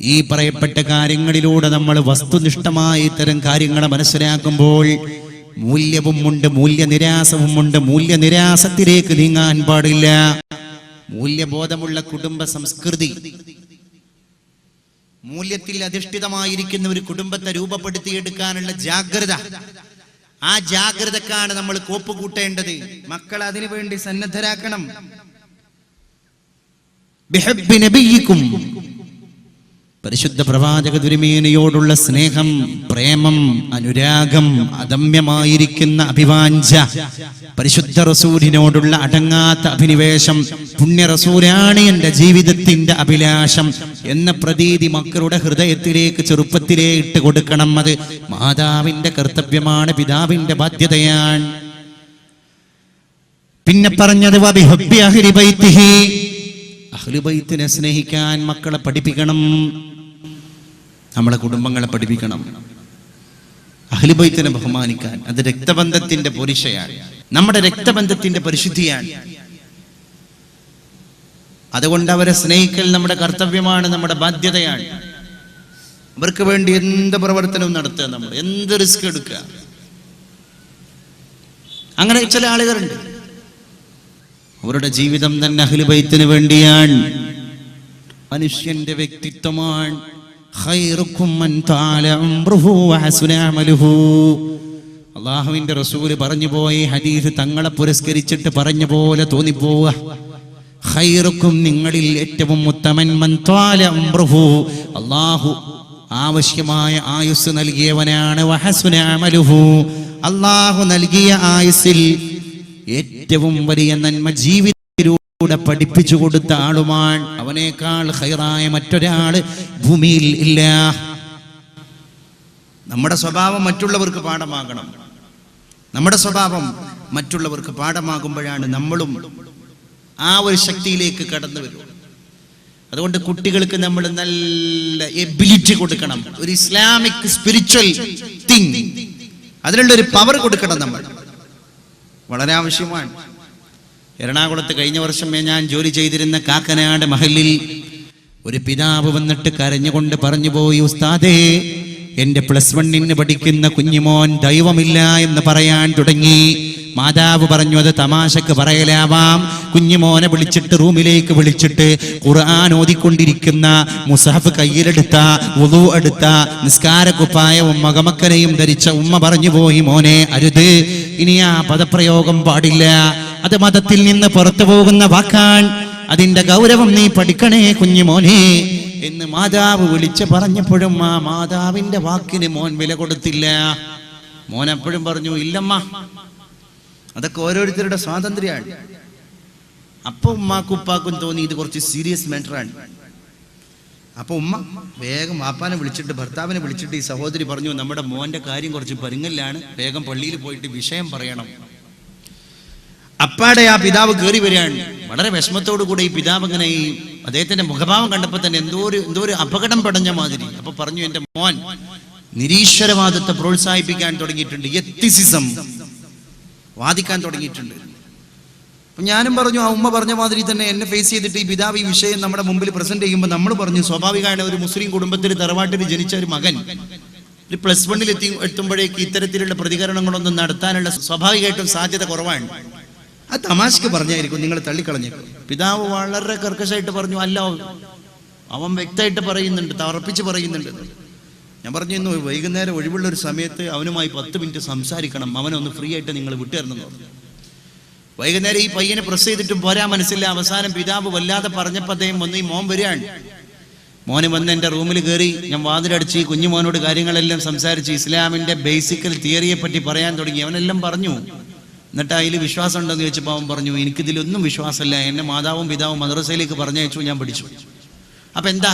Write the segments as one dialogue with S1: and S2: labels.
S1: ഈ പറയപ്പെട്ട കാര്യങ്ങളിലൂടെ നമ്മൾ വസ്തുനിഷ്ഠമായ ഇത്തരം കാര്യങ്ങളെ മനസ്സിലാക്കുമ്പോൾ മൂല്യവും ഉണ്ട് മൂല്യനിരാസവും ഉണ്ട്. മൂല്യനിരാസത്തിലേക്ക് നീങ്ങാൻ പാടില്ല. മൂല്യബോധമുള്ള കുടുംബ സംസ്കൃതി. മൂല്യത്തിൽ അധിഷ്ഠിതമായിരിക്കുന്ന ഒരു കുടുംബത്തെ രൂപപ്പെടുത്തിയെടുക്കാനുള്ള ജാഗ്രത. ആ ജാഗ്രതക്കാണ് നമ്മൾ കോപ്പ് കൂട്ടേണ്ടത്. മക്കൾ അതിനു വേണ്ടി സന്നദ്ധരാക്കണം. പരിശുദ്ധ പ്രവാചക ദുരിമേനയോടുള്ള സ്നേഹം പ്രേമം അനുരാഗം അദമ്യമായിരിക്കുന്ന അഭിവാഞ്ച പരിശുദ്ധ റസൂലിനോടുള്ള അടങ്ങാത്ത അഭിനിവേശം പുണ്യ റസൂലാണ് എന്റെ ജീവിതത്തിന്റെ അഭിലാഷം എന്ന പ്രതീതി മക്കളുടെ ഹൃദയത്തിലേക്ക് ചെറുപ്പത്തിലേ ഇട്ട് കൊടുക്കണം. അത് മാതാവിന്റെ കർത്തവ്യമാണ് പിതാവിന്റെ ബാധ്യതയാണ്. പിന്നെ പറഞ്ഞത് അഹ്ലുബൈത്തിനെ സ്നേഹിക്കാൻ മക്കളെ പഠിപ്പിക്കണം. നമ്മളെ കുടുംബങ്ങളെ പഠിപ്പിക്കണം. അഹ്ലുബൈത്തിനെ ബഹുമാനിക്കാൻ അത് രക്തബന്ധത്തിന്റെ പൊരിശയാണ്. നമ്മുടെ രക്തബന്ധത്തിന്റെ പരിശുദ്ധിയാണ്. അതുകൊണ്ട് അവരെ സ്നേഹിക്കൽ നമ്മുടെ കർത്തവ്യമാണ് നമ്മുടെ ബാധ്യതയാണ്. അവർക്ക് വേണ്ടി എന്ത് പ്രവർത്തനവും നടത്തുക നമ്മൾ എന്ത് റിസ്ക് എടുക്കുക. അങ്ങനെ ചില ആളുകളുണ്ട്. അവരുടെ ജീവിതം തന്നെ അഹ്ലുബൈത്തിന് വേണ്ടിയാണ്. മനുഷ്യന്റെ വ്യക്തിത്വമാണ്. അള്ളാഹുവിന്റെ റസൂൽ പറഞ്ഞു പോയി ഹദീസ് തങ്ങളെ പുരസ്കരിച്ചിട്ട് പറഞ്ഞ പോലെ തോന്നിപ്പോവുക. ഖൈറുക്കും നിങ്ങളിൽ ഏറ്റവും ഉത്തമൻ മൻ താല ഉംറുഹു. അള്ളാഹു ആവശ്യമായ ആയുസ് നൽകിയവനാണ് വഹസുനാമലുഹു അള്ളാഹു നൽകിയ ആയുസിൽ ഏറ്റവും വലിയ നന്മ ജീവിതത്തിലൂടെ പഠിപ്പിച്ചു കൊടുത്ത ആളുമാണ് അവനേക്കാൾ ഹൈറായ മറ്റൊരാൾ ഭൂമിയിൽ ഇല്ല. നമ്മുടെ സ്വഭാവം മറ്റുള്ളവർക്ക് പാഠമാകണം. നമ്മുടെ സ്വഭാവം മറ്റുള്ളവർക്ക് പാഠമാകുമ്പോഴാണ് നമ്മളും ആ ഒരു ശക്തിയിലേക്ക് കടന്നു വരുന്നത് അതുകൊണ്ട് കുട്ടികൾക്ക് നമ്മൾ നല്ല എബിലിറ്റി കൊടുക്കണം. ഒരു ഇസ്ലാമിക് സ്പിരിച്വൽ തിങ് അതിനുള്ള ഒരു പവർ കൊടുക്കണം നമ്മൾ. വളരെ ആവശ്യമാണ്. എറണാകുളത്ത് കഴിഞ്ഞ വർഷം ഞാൻ ജോലി ചെയ്തിരുന്ന കാക്കനാട് മഹലിൽ ഒരു പിതാവ് വന്നിട്ട് കരഞ്ഞുകൊണ്ട് പറഞ്ഞു പോയി ഉസ്താദേ എന്റെ പ്ലസ് വണ്ണിന് പഠിക്കുന്ന കുഞ്ഞുമോൻ ദൈവമില്ല എന്ന് പറയാൻ തുടങ്ങി. മാതാവ് പറഞ്ഞു അത് തമാശക്ക് പറയലാവാം. കുഞ്ഞുമോനെ വിളിച്ചിട്ട് റൂമിലേക്ക് വിളിച്ചിട്ട് ഖുർആൻ ഓതിക്കൊണ്ടിരിക്കുന്ന മുസഹഫ് കയ്യിലെടുത്ത ഉളു എടുത്ത നിസ്കാരക്കുപ്പായവും മകമക്കനെയും ധരിച്ച ഉമ്മ പറഞ്ഞു പോയി മോനെ അരുത്. ഇനി ആ പദപ്രയോഗം പാടില്ല. അത് മതത്തിൽ നിന്ന് പുറത്തു പോകുന്ന വാക്കാൻ അതിന്റെ ഗൗരവം നീ പഠിക്കണേ കുഞ്ഞുമോനെ എന്ന് മാതാവ് വിളിച്ച് പറഞ്ഞപ്പോഴും ആ മാതാവിന്റെ വാക്കിന് മോൻ വില കൊടുത്തില്ല. മോൻ എപ്പോഴും പറഞ്ഞു ഇല്ലമ്മ അതൊക്കെ ഓരോരുത്തരുടെ സ്വാതന്ത്ര്യമാണ്. അപ്പൊ ഉമ്മാക്കും ഉപ്പാക്കും തോന്നി ഇത് കുറച്ച് സീരിയസ് മാറ്ററാണ് അപ്പൊ ഉമ്മ വേഗം വാപ്പാനെ വിളിച്ചിട്ട് ഭർത്താവിനെ വിളിച്ചിട്ട് ഈ സഹോദരി പറഞ്ഞു നമ്മുടെ മോന്റെ കാര്യം കുറച്ച് പരുങ്ങലാണ് വേഗം പള്ളിയിൽ പോയിട്ട് വിഷയം പറയണം. അപ്പാടെ ആ പിതാവ് കയറി വരികയാണ്. വളരെ വിഷമത്തോടു കൂടെ ഈ പിതാവ് ഇങ്ങനെ ഈ അദ്ദേഹത്തിന്റെ മുഖഭാവം കണ്ടപ്പോൾ തന്നെ എന്തോ ഒരു എന്തോ ഒരു അപകടം പടഞ്ഞ മാതിരി. അപ്പൊ പറഞ്ഞു എന്റെ മോൻ നിരീശ്വരവാദത്തെ പ്രോത്സാഹിപ്പിക്കാൻ തുടങ്ങിയിട്ടുണ്ട്. എത്തിസിസം വാദിക്കാൻ തുടങ്ങിയിട്ടുണ്ട്. അപ്പൊ ഞാനും പറഞ്ഞു ആ ഉമ്മ പറഞ്ഞ മാതിരി തന്നെ എന്നെ ഫേസ് ചെയ്തിട്ട് ഈ പിതാവ് ഈ വിഷയം നമ്മുടെ മുമ്പിൽ പ്രസന്റ് ചെയ്യുമ്പോൾ നമ്മൾ പറഞ്ഞു സ്വാഭാവികമാണ് ഒരു മുസ്ലിം കുടുംബത്തിൽ തറവാട്ടിൽ ജനിച്ച ഒരു മകൻ ഒരു പ്ലസ് വണ്ണിൽ എത്തി എത്തുമ്പോഴേക്ക് ഇത്തരത്തിലുള്ള പ്രതികരണങ്ങളൊന്നും നടത്താനുള്ള സ്വാഭാവികമായിട്ടും സാധ്യത കുറവാണ്. ആ തമാശക്ക് പറഞ്ഞായിരിക്കും നിങ്ങൾ തള്ളിക്കളഞ്ഞേക്കും പിതാവ് വളരെ കർക്കശമായിട്ട് പറഞ്ഞു അല്ല അവൻ വ്യക്തമായിട്ട് പറയുന്നുണ്ട് തറപ്പിച്ച് പറയുന്നുണ്ട്. ഞാൻ പറഞ്ഞു ഇന്ന് വൈകുന്നേരം ഒഴിവുള്ള ഒരു സമയത്ത് അവനുമായി പത്ത് മിനിറ്റ് സംസാരിക്കണം അവനൊന്ന് ഫ്രീ ആയിട്ട് നിങ്ങൾ വിട്ടുതരണം. പറഞ്ഞു വൈകുന്നേരം ഈ പയ്യനെ പ്രസ് ചെയ്തിട്ടും പോരാ മനസ്സില്ല. അവസാനം പിതാവ് വല്ലാതെ പറഞ്ഞപ്പോൾ അദ്ദേഹം വന്ന് ഈ മോൻ വരികയാണ്. മോന് വന്ന് എന്റെ റൂമിൽ കയറി ഞാൻ വാതിലടിച്ച് ഈ കുഞ്ഞു മോനോട് കാര്യങ്ങളെല്ലാം സംസാരിച്ച് ഇസ്ലാമിന്റെ ബേസിക്കൽ തിയറിയെ പറ്റി പറയാൻ തുടങ്ങി. അവനെല്ലാം പറഞ്ഞു. എന്നിട്ട് അതിൽ വിശ്വാസം ഉണ്ടെന്ന് ചോദിച്ചപ്പോൾ അവൻ പറഞ്ഞു എനിക്കിതിലൊന്നും വിശ്വാസമില്ല. എന്നെ മാതാവും പിതാവും മദ്രസയിലേക്ക് പറഞ്ഞയച്ചു ഞാൻ പഠിച്ചു. അപ്പം എന്താ?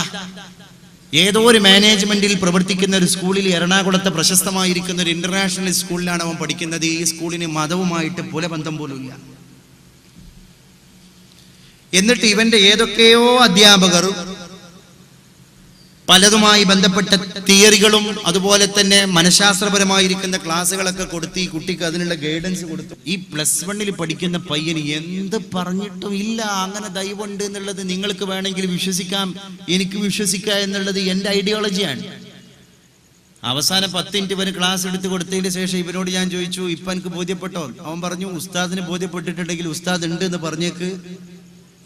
S1: ഏതോ ഒരു മാനേജ്മെന്റിൽ പ്രവർത്തിക്കുന്ന ഒരു സ്കൂളിൽ എറണാകുളത്തെ പ്രശസ്തമായിരിക്കുന്ന ഒരു ഇന്റർനാഷണൽ സ്കൂളിലാണ് അവൻ പഠിക്കുന്നത്. ഈ സ്കൂളിന് മതവുമായിട്ട് പുലബന്ധം പോലും ഇല്ല എന്നിട്ട് ഇവന്റെ ഏതൊക്കെയോ അധ്യാപകർ പലതുമായി ബന്ധപ്പെട്ട തിയറികളും അതുപോലെ തന്നെ മനഃശാസ്ത്രപരമായിരിക്കുന്ന ക്ലാസ്സുകളൊക്കെ കൊടുത്ത് ഈ കുട്ടിക്ക് അതിനുള്ള ഗൈഡൻസ് കൊടുത്തു ഈ പ്ലസ് വണ്ണിൽ പഠിക്കുന്ന പയ്യന് എന്ത് പറഞ്ഞിട്ടും ഇല്ല. അങ്ങനെ ദൈവമുണ്ട് എന്നുള്ളത് നിങ്ങൾക്ക് വേണമെങ്കിൽ വിശ്വസിക്കാം. എനിക്ക് വിശ്വസിക്കാം എന്നുള്ളത് എന്റെ ഐഡിയോളജിയാണ് അവസാനം പത്ത് മിനിറ്റ് വരെ ക്ലാസ് എടുത്ത് കൊടുത്തതിന് ശേഷം ഇവനോട് ഞാൻ ചോദിച്ചു ഇപ്പൊ എനിക്ക് ബോധ്യപ്പെട്ടോ? അവൻ പറഞ്ഞു ഉസ്താദിന് ബോധ്യപ്പെട്ടിട്ടുണ്ടെങ്കിൽ ഉസ്താദ് ഉണ്ട് എന്ന് പറഞ്ഞേക്ക്.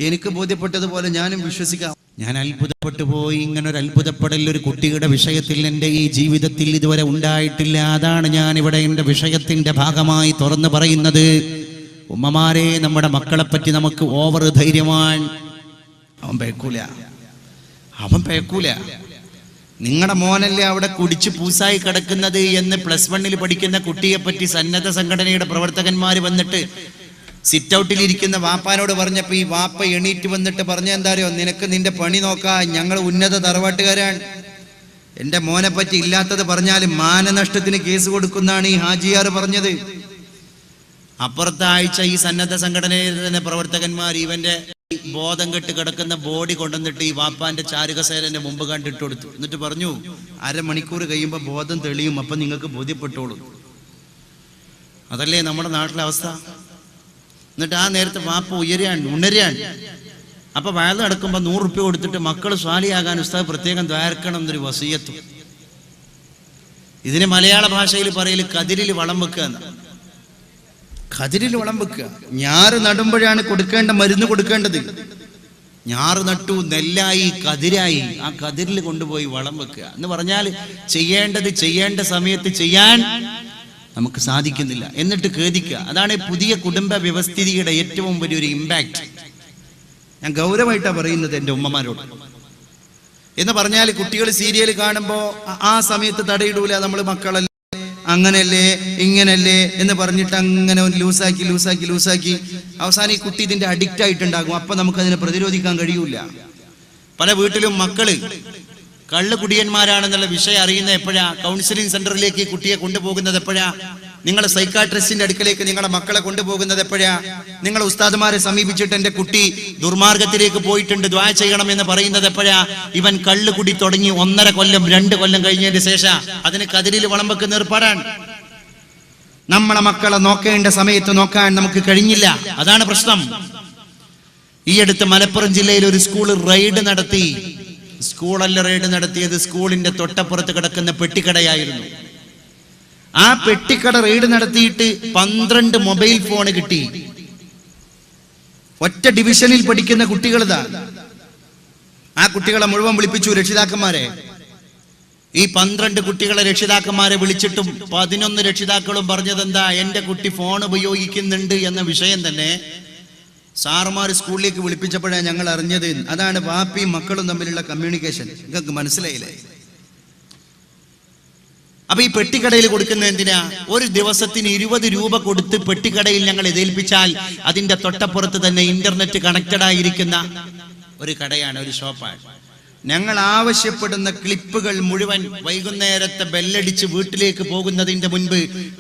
S1: എനിക്ക് ബോധ്യപ്പെട്ടതുപോലെ ഞാനും വിശ്വസിക്കാം. ഞാൻ അത്ഭുതപ്പെട്ടു പോയി. ഇങ്ങനെ ഒരു അത്ഭുതപ്പെടൽ ഒരു കുട്ടിയുടെ വിഷയത്തിൽ എന്റെ ഈ ജീവിതത്തിൽ ഇതുവരെ ഉണ്ടായിട്ടില്ല. അതാണ് ഞാൻ ഇവിടെ എന്റെ വിഷയത്തിന്റെ ഭാഗമായി തുറന്നു പറയുന്നത്. ഉമ്മമാരെ നമ്മുടെ മക്കളെ പറ്റി നമുക്ക് ഓവർ ധൈര്യമാണ് അവൻ പേക്കൂല. അവൻ പേക്കൂല. നിങ്ങളുടെ മോനല്ലേ അവിടെ കുടിച്ച് പൂസായി കിടക്കുന്നത് എന്ന് പ്ലസ് വണ്ണിൽ പഠിക്കുന്ന കുട്ടിയെ പറ്റി സന്നദ്ധ സംഘടനയുടെ പ്രവർത്തകന്മാർ വന്നിട്ട് സിറ്റ് ഔട്ടിൽ ഇരിക്കുന്ന വാപ്പാനോട് പറഞ്ഞപ്പോ ഈ വാപ്പ എണീറ്റ് വന്നിട്ട് പറഞ്ഞ എന്താറിയോ നിനക്ക് നിന്റെ പണി നോക്കാ ഞങ്ങൾ ഉന്നത തറവാട്ടുകാരാണ്. എന്റെ മോനെ പറ്റി ഇല്ലാത്തത് പറഞ്ഞാൽ മാനനഷ്ടത്തിന് കേസ് കൊടുക്കുന്നതാണ് ഈ ഹാജിയാർ പറഞ്ഞത്. അപ്പുറത്തെ ആഴ്ച ഈ സന്നദ്ധ സംഘടനയിലെ പ്രവർത്തകന്മാർ ഇവന്റെ ബോധം കെട്ട് കിടക്കുന്ന ബോഡി കൊണ്ടുവന്നിട്ട് ഈ വാപ്പാന്റെ ചാരുകസേരന്റെ മുമ്പ് കണ്ടിട്ട് കൊടുത്തു. എന്നിട്ട് പറഞ്ഞു അരമണിക്കൂർ കഴിയുമ്പോൾ ബോധം തെളിയും അപ്പൊ നിങ്ങൾക്ക് ബോധ്യപ്പെട്ടോളൂ. അതല്ലേ നമ്മുടെ നാട്ടിലെ അവസ്ഥ? എന്നിട്ട് ആ നേരത്തെ വാപ്പ ഉയരാൻ ഉണരാൻ അപ്പൊ വയത് നടക്കുമ്പോൾ നൂറ് റുപ്യ കൊടുത്തിട്ട് മക്കൾ സ്വാലിയാകാൻ ഉസ്താദ് പ്രത്യേകം ദ്വാരക്കണം എന്നൊരു വസീയത്വം ഇതിന് മലയാള ഭാഷയിൽ പറയൽ കതിരിൽ വളം വെക്കുക എന്ന്. കതിരിൽ വളം വെക്കുക. ഞാറ് നടുമ്പോഴാണ് കൊടുക്കേണ്ട മരുന്ന് കൊടുക്കേണ്ടത്. ഞാറ് നട്ടു നെല്ലായി കതിരായി. ആ കതിരിൽ കൊണ്ടുപോയി വളം വെക്കുക. എന്ന് പറഞ്ഞാൽ ചെയ്യേണ്ടത് ചെയ്യേണ്ട സമയത്ത് ചെയ്യാൻ നമുക്ക് സാധിക്കുന്നില്ല. എന്നിട്ട് ഖേദിക്കുക. അതാണ് പുതിയ കുടുംബ വ്യവസ്ഥിതിയുടെ ഏറ്റവും വലിയൊരു ഇമ്പാക്റ്റ് ഞാൻ ഗൗരവമായിട്ടാണ് പറയുന്നത് എന്റെ ഉമ്മമാരോട്. എന്ന് പറഞ്ഞാൽ കുട്ടികൾ സീരിയൽ കാണുമ്പോൾ ആ സമയത്ത് തടയിടൂല നമ്മൾ മക്കളല്ലേ അങ്ങനല്ലേ ഇങ്ങനല്ലേ എന്ന് പറഞ്ഞിട്ട് അങ്ങനെ ലൂസാക്കി ലൂസാക്കി ലൂസാക്കി അവസാനം ഈ കുട്ടി ഇതിന്റെ അഡിക്റ്റ് ആയിട്ടുണ്ടാകും. അപ്പൊ നമുക്ക് അതിനെ പ്രതിരോധിക്കാൻ കഴിയൂല. പല വീട്ടിലും മക്കൾ കള്ള് കുടിയന്മാരാണെന്നുള്ള വിഷയം അറിയുന്ന എപ്പോഴാ? കൗൺസിലിംഗ് സെന്ററിലേക്ക് കുട്ടിയെ കൊണ്ടുപോകുന്നത് എപ്പോഴാ? നിങ്ങൾ സൈക്കാട്രിസ്റ്റിന്റെ അടുക്കലേക്ക് നിങ്ങളെ മക്കളെ കൊണ്ടുപോകുന്നത് എപ്പോഴാ? നിങ്ങൾ ഉസ്താദുമാരെ സമീപിച്ചിട്ട് എന്റെ കുട്ടി ദുർമാർഗത്തിലേക്ക് പോയിട്ടുണ്ട് ദ്വാ ചെയ്യണം എന്ന് പറയുന്നത് എപ്പോഴാ? ഇവൻ കള്ള് കുടി തുടങ്ങി ഒന്നര കൊല്ലം രണ്ട് കൊല്ലം കഴിഞ്ഞതിന് ശേഷം. അതിന് കതിരിൽ വളം വെക്കുന്ന നമ്മളെ മക്കളെ നോക്കേണ്ട സമയത്ത് നോക്കാൻ നമുക്ക് കഴിഞ്ഞില്ല. അതാണ് പ്രശ്നം. ഈ അടുത്ത് മലപ്പുറം ജില്ലയിൽ ഒരു സ്കൂൾ റെയ്ഡ് നടത്തി. സ്കൂളല്ല റെയ്ഡ് നടത്തിയത് സ്കൂളിന്റെ തൊട്ടപ്പുറത്ത് കിടക്കുന്ന പെട്ടിക്കടയായിരുന്നു. ആ പെട്ടിക്കട റെയ്ഡ് നടത്തിയിട്ട് പന്ത്രണ്ട് മൊബൈൽ ഫോൺ കിട്ടി. ഒറ്റ ഡിവിഷനിൽ പഠിക്കുന്ന കുട്ടികളിതാ. ആ കുട്ടികളെ മുഴുവൻ വിളിപ്പിച്ചു രക്ഷിതാക്കന്മാരെ. ഈ പന്ത്രണ്ട് കുട്ടികളെ രക്ഷിതാക്കന്മാരെ വിളിച്ചിട്ടും പതിനൊന്ന് രക്ഷിതാക്കളും പറഞ്ഞത് എന്താ എന്റെ കുട്ടി ഫോൺ ഉപയോഗിക്കുന്നുണ്ട് എന്ന വിഷയം തന്നെ സാറുമാർ സ്കൂളിലേക്ക് വിളിപ്പിച്ചപ്പോഴാണ് ഞങ്ങൾ അറിഞ്ഞത്. അതാണ് വാപ്പിയും മക്കളും തമ്മിലുള്ള കമ്മ്യൂണിക്കേഷൻ നിങ്ങൾക്ക് മനസ്സിലായില്ലേ? അപ്പൊ ഈ പെട്ടിക്കടയിൽ കൊടുക്കുന്ന എന്തിനാ? ഒരു ദിവസത്തിന് ഇരുപത് രൂപ കൊടുത്ത് പെട്ടിക്കടയിൽ ഞങ്ങൾ ഇതേൽപ്പിച്ചാൽ അതിന്റെ തൊട്ടപ്പുറത്ത് തന്നെ ഇന്റർനെറ്റ് കണക്റ്റഡ് ആയിരിക്കുന്ന ഒരു കടയാണ് ഒരു ഷോപ്പാണ്. ഞങ്ങൾ ആവശ്യപ്പെടുന്ന ക്ലിപ്പുകൾ മുഴുവൻ വൈകുന്നേരത്തെ ബെല്ലടിച്ച് വീട്ടിലേക്ക് പോകുന്നതിന്റെ മുൻപ്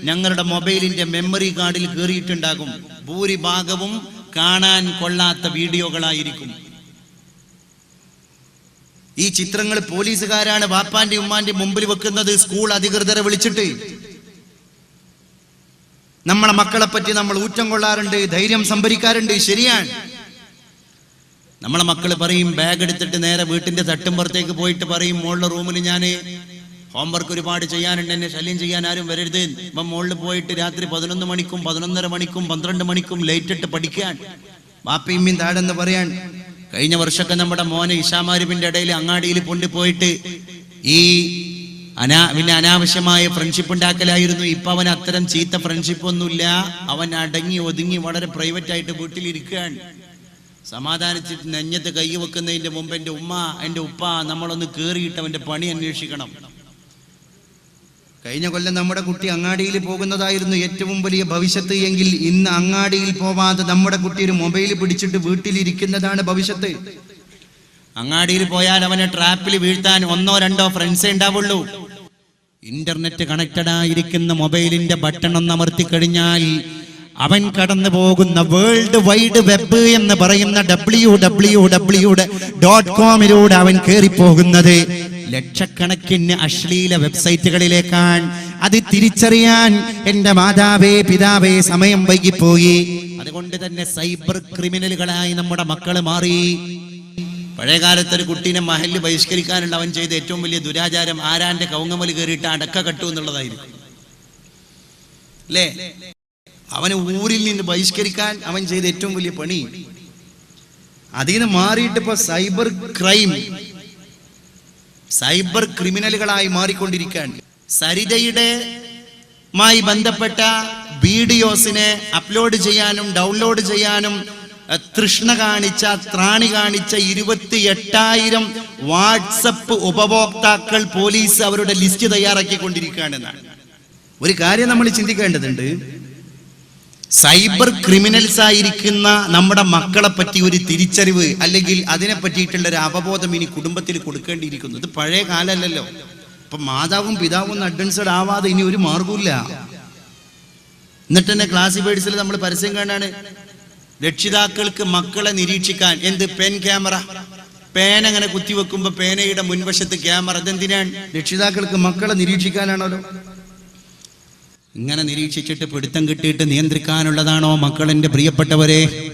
S1: ഞങ്ങളുടെ മൊബൈലിന്റെ മെമ്മറി കാർഡിൽ കയറിയിട്ടുണ്ടാകും ഭൂരിഭാഗവും കാണാൻ കൊള്ളാത്ത വീഡിയോകളായിരിക്കും. ഈ ചിത്രങ്ങൾ പോലീസുകാരാണ് വാപ്പാന്റെ ഉമ്മാന്റെ മുമ്പിൽ വെക്കുന്നത്. സ്കൂൾ അധികൃതരെ വിളിച്ചിട്ട്. നമ്മളെ മക്കളെ പറ്റി നമ്മൾ ഊറ്റം കൊള്ളാറുണ്ട് ധൈര്യം സംഭരിക്കാറുണ്ട്. ശരിയാണ്. നമ്മളെ മക്കൾ പറയും ബാഗ് എടുത്തിട്ട് നേരെ വീട്ടിന്റെ തട്ടുമ്പുറത്തേക്ക് പോയിട്ട് പറയും മോളുടെ റൂമിൽ ഞാൻ ഹോംവർക്ക് ഒരുപാട് ചെയ്യാനുണ്ട് എന്നെ ശല്യം ചെയ്യാൻ ആരും വരരുത്. ഇപ്പം മുകളിൽ പോയിട്ട് രാത്രി പതിനൊന്ന് മണിക്കും പതിനൊന്നര മണിക്കും പന്ത്രണ്ട് മണിക്കും ലേറ്റ് ഇട്ട് പഠിക്കാൻ. വാപ്പയും താഴെന്ന് പറയാൻ കഴിഞ്ഞ വർഷമൊക്കെ നമ്മുടെ മോനെ ഇഷാമാരുവിന്റെ ഇടയിൽ അങ്ങാടിയിൽ കൊണ്ടുപോയിട്ട് ഈ അനാ പിന്നെ അനാവശ്യമായ ഫ്രണ്ട്ഷിപ്പ് ഉണ്ടാക്കലായിരുന്നു. ഇപ്പൊ അവൻ അത്തരം ചീത്ത ഫ്രണ്ട്ഷിപ്പ് ഒന്നുമില്ല. അവൻ അടങ്ങി ഒതുങ്ങി വളരെ പ്രൈവറ്റ് ആയിട്ട് വീട്ടിലിരിക്കുകയാണ്. സമാധാനിച്ചിട്ട് നെഞ്ഞത്ത് കൈ വെക്കുന്നതിന്റെ മുമ്പ് എന്റെ ഉമ്മ എന്റെ ഉപ്പ നമ്മളൊന്ന് കേറിയിട്ട് അവന്റെ പണി അന്വേഷിക്കണം. കഴിഞ്ഞ കൊല്ലം നമ്മുടെ കുട്ടി അങ്ങാടിയിൽ പോകുന്നതായിരുന്നു ഏറ്റവും വലിയ ഭവിഷ്യത്ത് എങ്കിൽ ഇന്ന് അങ്ങാടിയിൽ പോവാതെ നമ്മുടെ കുട്ടി ഒരു മൊബൈൽ പിടിച്ചിട്ട് വീട്ടിലിരിക്കുന്നതാണ് ഭവിഷ്യത്ത്. അങ്ങാടിയിൽ പോയാൽ അവനെ ട്രാപ്പിൽ വീഴ്ത്താൻ ഒന്നോ രണ്ടോ ഫ്രണ്ട്സേ ഉണ്ടാവുള്ളൂ. ഇന്റർനെറ്റ് കണക്റ്റഡ് ആയിരിക്കുന്ന മൊബൈലിന്റെ ബട്ടൺ ഒന്ന് അമർത്തി കഴിഞ്ഞാൽ അവൻ കടന്നു പോകുന്ന വേൾഡ് വൈഡ് വെബ് എന്ന് പറയുന്ന ഡബ്ല്യു ഡബ്ല്യു ഡബ്ല്യു ഡോട്ട് കോമിലൂടെ അവൻ കയറി പോകുന്നത് ലക്ഷക്കണക്കിന് അശ്ലീല വെബ്സൈറ്റുകളിലേക്കാണ് അത് തിരിച്ചറിയാൻ എന്റെ മാതാവേ പിതാവേ സമയം വൈകിപ്പോയി. അതുകൊണ്ട് തന്നെ സൈബർ ക്രിമിനലുകളായി നമ്മുടെ മക്കൾ മാറി. പഴയകാലത്ത് ഒരു കുട്ടീനെ മഹൽ ബഹിഷ്കരിക്കാനുള്ള അവൻ ചെയ്ത ഏറ്റവും വലിയ ദുരാചാരം ആരാന്റെ കൗങ്ങമൽ കയറിയിട്ട് അടക്ക കെട്ടു എന്നുള്ളതായിരിക്കും. അല്ലേ? അവന് ഊരിൽ നിന്ന് ബഹിഷ്കരിക്കാൻ അവൻ ചെയ്ത ഏറ്റവും വലിയ പണി. അതിൽ നിന്ന് മാറിയിട്ട് ഇപ്പൊ സൈബർ ക്രൈം സൈബർ ക്രിമിനലുകളായി മാറിക്കൊണ്ടിരിക്കുകയാണ്. സരിതയുടെ മായി ബന്ധപ്പെട്ട വീഡിയോസിനെ അപ്ലോഡ് ചെയ്യാനും ഡൗൺലോഡ് ചെയ്യാനും തൃഷ്ണ കാണിച്ച ത്രാണി കാണിച്ച ഇരുപത്തി എട്ടായിരം വാട്സപ്പ് ഉപഭോക്താക്കൾ പോലീസ് അവരുടെ ലിസ്റ്റ് തയ്യാറാക്കിക്കൊണ്ടിരിക്കുകയാണെന്നാണ്. ഒരു കാര്യം നമ്മൾ ചിന്തിക്കേണ്ടതുണ്ട്. സൈബർ ക്രിമിനൽസ് ആയിരിക്കുന്ന നമ്മുടെ മക്കളെ പറ്റി ഒരു തിരിച്ചറിവ് അല്ലെങ്കിൽ അതിനെ പറ്റിയിട്ടുള്ള ഒരു അവബോധം ഇനി കുടുംബത്തിൽ കൊടുക്കേണ്ടിയിരിക്കുന്നു. ഇത് പഴയ കാലമല്ലല്ലോ ഇപ്പൊ മാതാവും പിതാവും ഒന്ന് അഡ്വൻസ്ഡ് ആവാതെ ഇനി ഒരു മാർഗമില്ല എന്നിട്ട് തന്നെ ക്ലാസിഫൈഡ്സിൽ നമ്മൾ പരസ്യം കാണാണ്. രക്ഷിതാക്കൾക്ക് മക്കളെ നിരീക്ഷിക്കാൻ എന്ത്? പെൻ ക്യാമറ പേന അങ്ങനെ കുത്തിവെക്കുമ്പോ പേനയുടെ മുൻവശത്ത് ക്യാമറ അതെന്തിനാണ്? രക്ഷിതാക്കൾക്ക് മക്കളെ നിരീക്ഷിക്കാനാണല്ലോ. ഇങ്ങനെ നിരീക്ഷിച്ചിട്ട് പിടുത്തം കിട്ടിയിട്ട് നിയന്ത്രിക്കാനുള്ളതാണോ മക്കളെന്റെ പ്രിയപ്പെട്ടവരെ?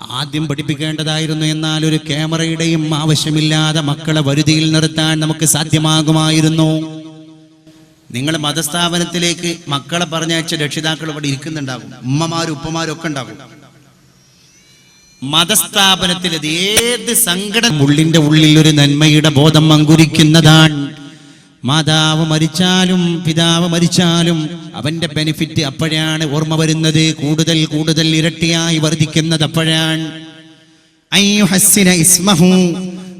S1: ആദ്യം പഠിപ്പിക്കേണ്ടതായിരുന്നു എന്നാൽ ഒരു ക്യാമറയുടെയും ആവശ്യമില്ലാതെ മക്കളെ വരുതിയിൽ നിർത്താൻ നമുക്ക് സാധ്യമാകുമായിരുന്നു. നിങ്ങൾ മതസ്ഥാപനത്തിലേക്ക് മക്കളെ പറഞ്ഞയച്ച രക്ഷിതാക്കൾ ഇവിടെ ഇരിക്കുന്നുണ്ടാകും. ഉമ്മമാരും ഉപ്പമാരും ഒക്കെ ഉണ്ടാകും. മതസ്ഥാപനത്തിൽ ഏത് സങ്കടം ഉള്ളിന്റെ ഉള്ളിൽ ഒരു നന്മയുടെ ബോധം അങ്കുരിക്കുന്നതാണ്. മാതാവ് മരിച്ചാലും പിതാവ് മരിച്ചാലും അവന്റെ ബെനിഫിറ്റ് അപ്പോഴാണ് ഓർമ്മ വരുന്നത്. കൂടുതൽ കൂടുതൽ ഇരട്ടിയായി വർദ്ധിക്കുന്നത് അപ്പോഴാണ്. ഇസ്മഹു.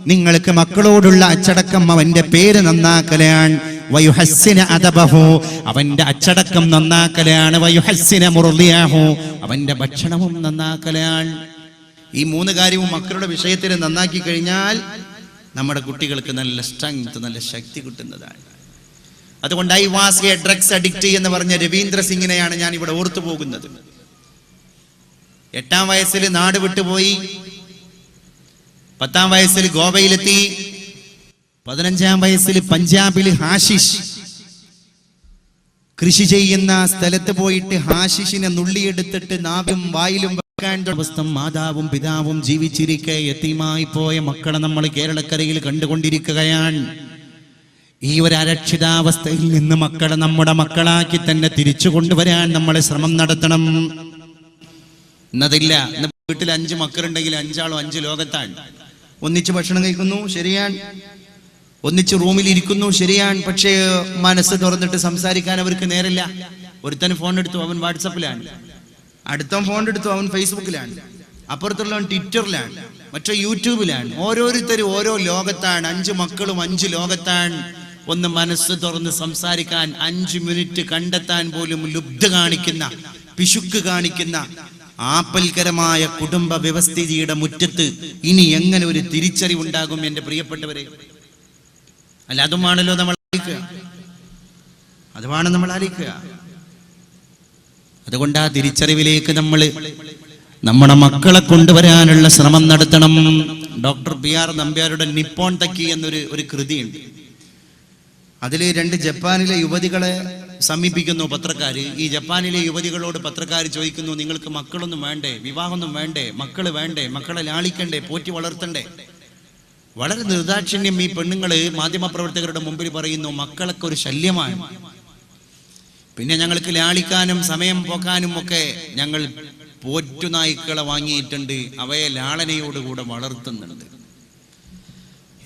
S1: നിങ്ങൾക്ക് മക്കളോടുള്ള അച്ചടക്കം അവന്റെ പേര് നന്നാക്കലാണ്. വയുഹസ്സിന അദബഹു. അവന്റെ അച്ചടക്കം നന്നാക്കലാണ്. വയുഹസ്സിന മുറുളിയാഹു അവന്റെ ഭക്ഷണവും നന്നാക്കലാണ്. ഈ മൂന്ന് കാര്യവും മക്കളുടെ വിഷയത്തിൽ നന്നാക്കി കഴിഞ്ഞാൽ നമ്മുടെ കുട്ടികൾക്ക് നല്ല സ്ട്രെങ്ത് നല്ല ശക്തി കിട്ടുന്നതാണ്. അതുകൊണ്ട് I was a drugs addict എന്ന് പറഞ്ഞ രവീന്ദ്ര സിംഗിനെയാണ് ഞാൻ ഇവിടെ ഓർത്തു പോകുന്നത്. എട്ടാം വയസ്സിൽ നാട് വിട്ടുപോയി. പത്താം വയസ്സിൽ ഗോവയിലെത്തി. പതിനഞ്ചാം വയസ്സിൽ പഞ്ചാബിൽ ഹാഷിഷ്. കൃഷി ചെയ്യുന്ന സ്ഥലത്ത് പോയിട്ട് ഹാഷിഷിനെ നുള്ളിയെടുത്തിട്ട് നാവും വായിലും അവസ്ഥ മാതാവും പിതാവും ജീവിച്ചിരിക്കെ എത്തിയുമായി പോയ മക്കളെ നമ്മൾ കേരളക്കരയിൽ കണ്ടുകൊണ്ടിരിക്കുകയാണ്. ഈ ഒരു അരക്ഷിതാവസ്ഥയിൽ നിന്ന് മക്കളെ നമ്മുടെ മക്കളാക്കി തന്നെ തിരിച്ചു കൊണ്ടുവരാൻ നമ്മളെ ശ്രമം നടത്തണം. എന്നതില്ല വീട്ടിൽ അഞ്ച് മക്കളുണ്ടെങ്കിൽ അഞ്ചാളും അഞ്ച് ലോകത്താണ്. ഒന്നിച്ച് ഭക്ഷണം കഴിക്കുന്നു ശരിയാണ്. ഒന്നിച്ച് റൂമിൽ ഇരിക്കുന്നു ശരിയാണ്. പക്ഷേ മനസ്സ് തുറന്നിട്ട് സംസാരിക്കാൻ അവർക്ക് നേരില്ല ഒരുത്തന് ഫോൺ എടുത്തു അവൻ വാട്സപ്പിലാണ്. അടുത്തവൻ ഫോൺ എടുത്തു അവൻ ഫേസ്ബുക്കിലാണ് അപ്പുറത്തുള്ളവൻ ട്വിറ്ററിലാണ് മറ്റേ യൂട്യൂബിലാണ് ഓരോരുത്തരും ഓരോ ലോകത്താണ്. അഞ്ച് മക്കളും അഞ്ച് ലോകത്താണ്. ഒന്ന് മനസ്സ് തുറന്ന് സംസാരിക്കാൻ അഞ്ച് മിനിറ്റ് കണ്ടെത്താൻ പോലും ലുബ്ധ കാണിക്കുന്ന പിശുക്ക് കാണിക്കുന്ന ആപ്പൽകരമായ കുടുംബ വ്യവസ്ഥിതിയുടെ മുറ്റത്ത് ഇനി എങ്ങനെ ഒരു തിരിച്ചറിവുണ്ടാകും എന്റെ പ്രിയപ്പെട്ടവരെ? അല്ല അതുമാണല്ലോ നമ്മൾ അതുമാണ് നമ്മൾ ആലോചിക്കുക. അതുകൊണ്ട് ആ തിരിച്ചറിവിലേക്ക് നമ്മൾ നമ്മുടെ മക്കളെ കൊണ്ടുവരാനുള്ള ശ്രമം നടത്തണം. ഡോക്ടർ ബി ആർ നമ്പ്യാരുടെ നിപ്പോൺ തക്കി എന്നൊരു ഒരു കൃതിയുണ്ട്. അതിൽ രണ്ട് ജപ്പാനിലെ യുവതികളെ സമീപിക്കുന്നു പത്രക്കാർ ഈ ജപ്പാനിലെ യുവതികളോട് പത്രക്കാർ ചോദിക്കുന്നു നിങ്ങൾക്ക് മക്കളൊന്നും വേണ്ടേ? വിവാഹമൊന്നും വേണ്ടേ? മക്കൾ വേണ്ടേ? മക്കളെ ലാളിക്കണ്ടേ? പോറ്റി വളർത്തണ്ടേ? വളരെ നിർദാക്ഷിണ്യം ഈ പെണ്ണുങ്ങൾ മാധ്യമപ്രവർത്തകരുടെ മുമ്പിൽ പറയുന്നു മക്കളൊക്കെ ഒരു ശല്യമാണ്. പിന്നെ ഞങ്ങൾക്ക് ലാളിക്കാനും സമയം പോക്കാനും ഒക്കെ ഞങ്ങൾ പോറ്റുനായ്ക്കളെ വാങ്ങിയിട്ടുണ്ട്. അവയെ ലാളനയോടുകൂടെ വളർത്തുന്നുണ്ട്.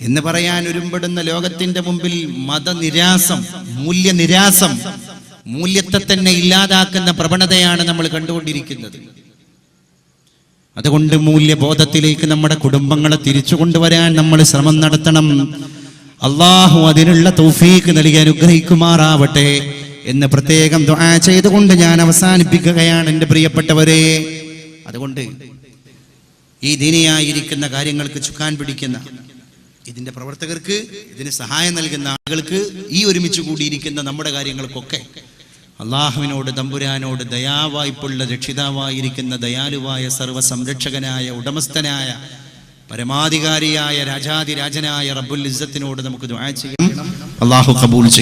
S1: എന്ന് പറയാൻ ഒരുമ്പെടുന്ന ലോകത്തിന്റെ മുമ്പിൽ മതനിരാസം മൂല്യനിരാസം മൂല്യത്തെ തന്നെ ഇല്ലാതാക്കുന്ന പ്രവണതയാണ് നമ്മൾ കണ്ടുകൊണ്ടിരിക്കുന്നത്. അതുകൊണ്ട് മൂല്യബോധത്തിലേക്ക് നമ്മുടെ കുടുംബങ്ങളെ തിരിച്ചു കൊണ്ടുവരാൻ നമ്മൾ ശ്രമം നടത്തണം. അള്ളാഹു അതിനുള്ള തൗഫീക്ക് നൽകി അനുഗ്രഹിക്കുമാറാവട്ടെ. എന്ന് പ്രത്യേകം ദുആ ചെയ്തുകൊണ്ട് ഞാൻ അവസാനിപ്പിക്കുകയാണ് എന്റെ പ്രിയപ്പെട്ടവരെ. അതുകൊണ്ട് ഈ ദീനിയായിരിക്കുന്ന കാര്യങ്ങൾക്ക് ചുക്കാൻ പിടിക്കുന്ന ഇതിന്റെ പ്രവർത്തകർക്ക് ഇതിന് സഹായം നൽകുന്ന ആളുകൾക്ക് ഈ ഒരുമിച്ച് കൂടിയിരിക്കുന്ന നമ്മുടെ കാര്യങ്ങൾക്കൊക്കെ അള്ളാഹുവിനോട് തമ്പുരാനോട് ദയാവായ്പുള്ള രക്ഷിതാവായിരിക്കുന്ന ദയാലുവായ സർവ സംരക്ഷകനായ ഉടമസ്ഥനായ പരമാധികാരിയായ രാജാതിരാജനായ റബ്ബുൽ ഇസ്സത്തിനോട് നമുക്ക് ദുആ ചെയ്യണം. അള്ളാഹു കബൂൽ ചെയ്യും